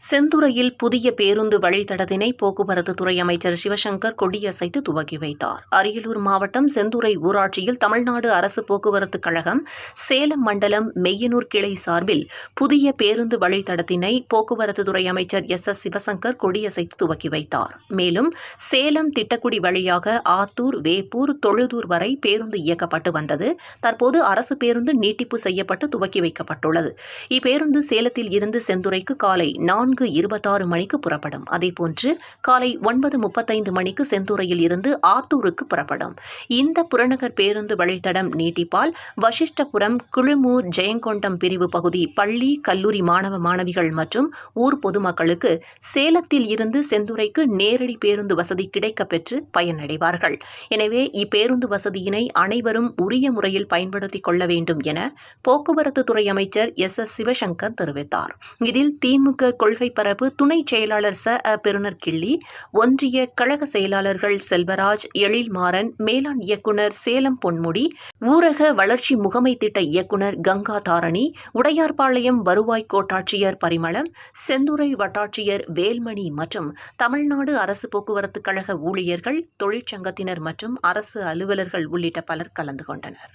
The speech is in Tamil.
செந்துறையில் புதிய பேருந்து வழித்தடத்தினை போக்குவரத்து துறை அமைச்சர் சிவசங்கர் கொடியசைத்து துவக்கி வைத்தார். அரியலூர் மாவட்டம் செந்துறை ஊராட்சியில் தமிழ்நாடு அரசு போக்குவரத்து கழகம் சேலம் மண்டலம் மெய்யனூர் கிளை சார்பில் புதிய பேருந்து வழித்தடத்தினை போக்குவரத்து துறை அமைச்சர் எஸ். எஸ். சிவசங்கர் கொடியசைத்து துவக்கி வைத்தார். மேலும் சேலம் திட்டக்குடி வழியாக ஆத்தூர் வேப்பூர் தொழுதூர் வரை பேருந்து இயக்கப்பட்டு வந்தது. தற்போது அரசு பேருந்து நீட்டிப்பு செய்யப்பட்டு துவக்கி வைக்கப்பட்டுள்ளது. இப்பேருந்து சேலத்தில் இருந்து செந்துறைக்கு காலை நான்கு இருபத்தாறு மணிக்கு புறப்படும். அதேபோன்று காலை ஒன்பது முப்பத்தைந்து மணிக்கு செந்தூரையில் இருந்து ஆத்தூருக்கு புறப்படும். இந்த புறநகர் பேருந்து வழித்தடம் நீட்டிப்பால் வசிஷ்டபுரம் குழுமூர் ஜெயங்கொண்டம் பிரிவு பகுதி பள்ளி கல்லூரி மாணவ மாணவிகள் மற்றும் ஊர் பொதுமக்களுக்கு சேலத்தில் இருந்து செந்துறைக்கு நேரடி பேருந்து வசதி கிடைக்கப்பெற்று பயனடைவார்கள். எனவே இப்பேருந்து வசதியினை அனைவரும் உரிய முறையில் பயன்படுத்திக் கொள்ள வேண்டும் என போக்குவரத்து துறை அமைச்சர் எஸ் எஸ் சிவசங்கர் தெரிவித்தார். இதில் திமுக கொள்கை பரப்பு துணை செயலாளர் ச. அ. பெருனர் கிள்ளி ஒன்றிய கழக செயலாளர்கள் செல்வராஜ் எழில்மாறன் மேலாண் இயக்குனர் சேலம் பொன்முடி ஊரக வளர்ச்சி முகமை திட்ட இயக்குனர் கங்கா தாரணி உடையார்பாளையம் வருவாய் கோட்டாட்சியர் பரிமளம் செந்துறை வட்டாட்சியர் வேல்மணி மற்றும் தமிழ்நாடு அரசு போக்குவரத்து கழக ஊழியர்கள் தொழிற்சங்கத்தினர் மற்றும் அரசு அலுவலர்கள் உள்ளிட்ட பலர் கலந்து கொண்டனர்.